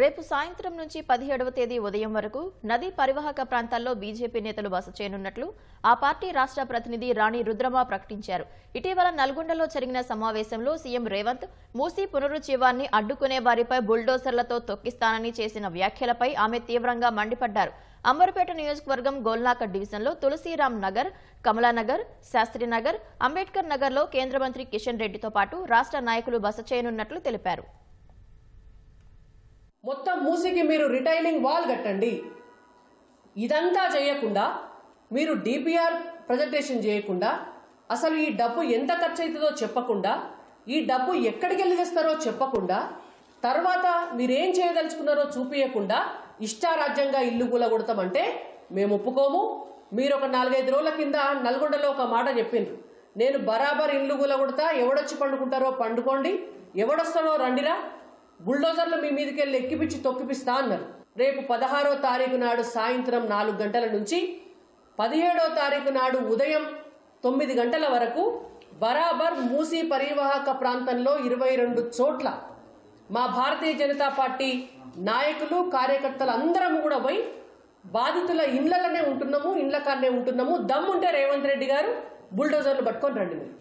రేపు సాయంత్రం నుంచి పదిహేడవ తేదీ ఉదయం వరకు నదీ పరివాహక ప్రాంతాల్లో బీజేపీ నేతలు బస చేయనున్నట్లు ఆ పార్టీ రాష్ట్ర ప్రతినిధి రాణి రుద్రమ ప్రకటించారు. ఇటీవల నల్గొండలో జరిగిన సమావేశంలో సీఎం రేవంత్ మూసీ పునరుజ్జీవాన్ని అడ్డుకునే వారిపై బుల్డోజర్లతో తొక్కిస్తానని చేసిన వ్యాఖ్యలపై ఆమె తీవ్రంగా మండిపడ్డారు. అంబర్పేట నియోజకవర్గం గోల్నాక డివిజన్లో తులసీరాం నగర్ కమలానగర్ శాస్త్రీనగర్ అంబేద్కర్ నగర్లో కేంద్ర మంత్రి కిషన్ రెడ్డితో పాటు రాష్ట్ర నాయకులు బస చేయనున్నట్లు తెలిపారు. మొత్తం మూసికి మీరు రిటైలింగ్ వాల్ కట్టండి. ఇదంతా చేయకుండా మీరు డిపిఆర్ ప్రజెంటేషన్ చేయకుండా అసలు ఈ డబ్బు ఎంత ఖర్చు అవుతుందో చెప్పకుండా ఈ డబ్బు ఎక్కడికి వెళ్ళి తెస్తారో చెప్పకుండా తర్వాత మీరేం చేయదలుచుకున్నారో చూపించకుండా ఇష్టారాజ్యంగా ఇల్లు కూలగొడతామంటే మేము ఒప్పుకోము. మీరు ఒక నాలుగైదు రోజుల కింద నల్గొండలో ఒక మాట చెప్పిండ్రు. నేను బరాబర్ ఇల్లు కూలగొడతా ఎవడొచ్చి పండుకుంటారో పండుకోండి ఎవడొస్తాడో రండిరా. బుల్డోజర్లు మీ మీదకి వెళ్ళి ఎక్కిపిచ్చి తొక్కిపిస్తా అన్నారు. రేపు పదహారో తారీఖు నాడు సాయంత్రం నాలుగు గంటల నుంచి పదిహేడో తారీఖు నాడు ఉదయం తొమ్మిది గంటల వరకు బరాబర్ మూసీ పరివాహక ప్రాంతంలో ఇరవై రెండు చోట్ల మా భారతీయ జనతా పార్టీ నాయకులు కార్యకర్తలు అందరం కూడా పోయి బాధితుల ఇండ్లలోనే ఉంటున్నాము ఇండ్ల కాడనే ఉంటున్నాము. దమ్ముంటే రేవంత్ రెడ్డి గారు బుల్డోజర్లు పట్టుకొని రండి మీరు.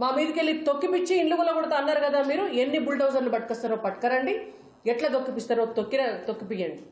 మా మీదకి వెళ్ళి తొక్కిపిచ్చి ఇండ్లు కూడా అన్నారు కదా మీరు ఎన్ని బుల్డోజర్లు పట్టుకొస్తారో పట్టుకరండి. ఎట్లా తొక్కిపిస్తారో తొక్కిన తొక్కిపియండి